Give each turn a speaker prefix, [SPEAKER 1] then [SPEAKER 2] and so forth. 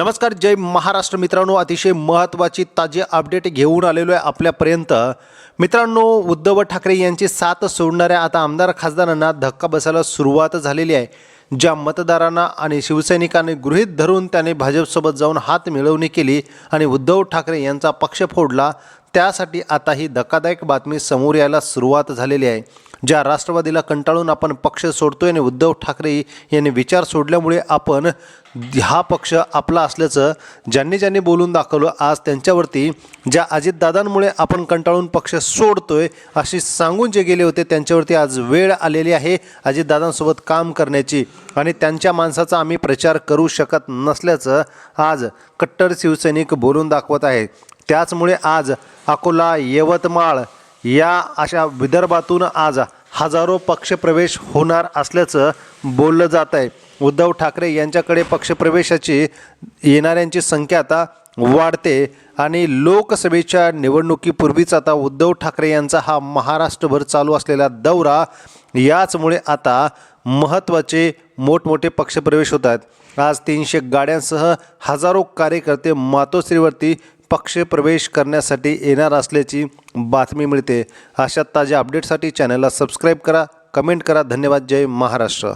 [SPEAKER 1] नमस्कार जय महाराष्ट्र मित्रांनो. अतिशय महत्त्वाची ताजी अपडेट घेऊन आलेलो आहे आपल्यापर्यंत. मित्रांनो उद्धव ठाकरे यांची साथ सोडणाऱ्या आता आमदार खासदारांना धक्का बसायला सुरुवात झालेली आहे. ज्या मतदारांना आणि शिवसैनिकांनी गृहीत धरून त्याने भाजपसोबत जाऊन हात मिळवणी केली आणि उद्धव ठाकरे यांचा पक्ष फोडला त्यासाठी आता ही धक्कादायक बातमी समोर यायला सुरुवात झालेली आहे. ज्या राष्ट्रवादीला कंटाळून आपण पक्ष सोडतोय आणि उद्धव ठाकरे यांनी विचार सोडल्यामुळे आपण हा पक्ष आपला असल्याचं ज्यांनी ज्यांनी बोलून दाखवलं आज त्यांच्यावरती ज्या अजितदादांमुळे आपण कंटाळून पक्ष सोडतोय अशी सांगून जे गेले होते त्यांच्यावरती आज वेळ आलेली आहे अजितदादांसोबत काम करण्याची. आणि त्यांच्या माणसाचा आम्ही प्रचार करू शकत नसल्याचं आज कट्टर शिवसैनिक बोलून दाखवत आहेत. त्याचमुळे आज अकोला यवतमाळ या अशा विदर्भातून आज हजारो पक्षप्रवेश होणार असल्याचं बोललं जात आहे. उद्धव ठाकरे यांच्याकडे पक्षप्रवेशाची येणाऱ्यांची संख्या आता वाढते आणि लोकसभेच्या निवडणुकीपूर्वीच आता उद्धव ठाकरे यांचा हा महाराष्ट्रभर चालू असलेला दौरा याचमुळे आता महत्त्वाचे मोठमोठे पक्षप्रवेश होत आहेत. आज तीनशे गाड्यांसह हजारो कार्यकर्ते मातोश्रीवरती पक्ष प्रवेश करण्यासाठी येणार असल्याची बातमी मिळते. अशा ताज्या अपडेटसाठी चॅनलला सबस्क्राईब करा कमेंट करा. धन्यवाद. जय महाराष्ट्र.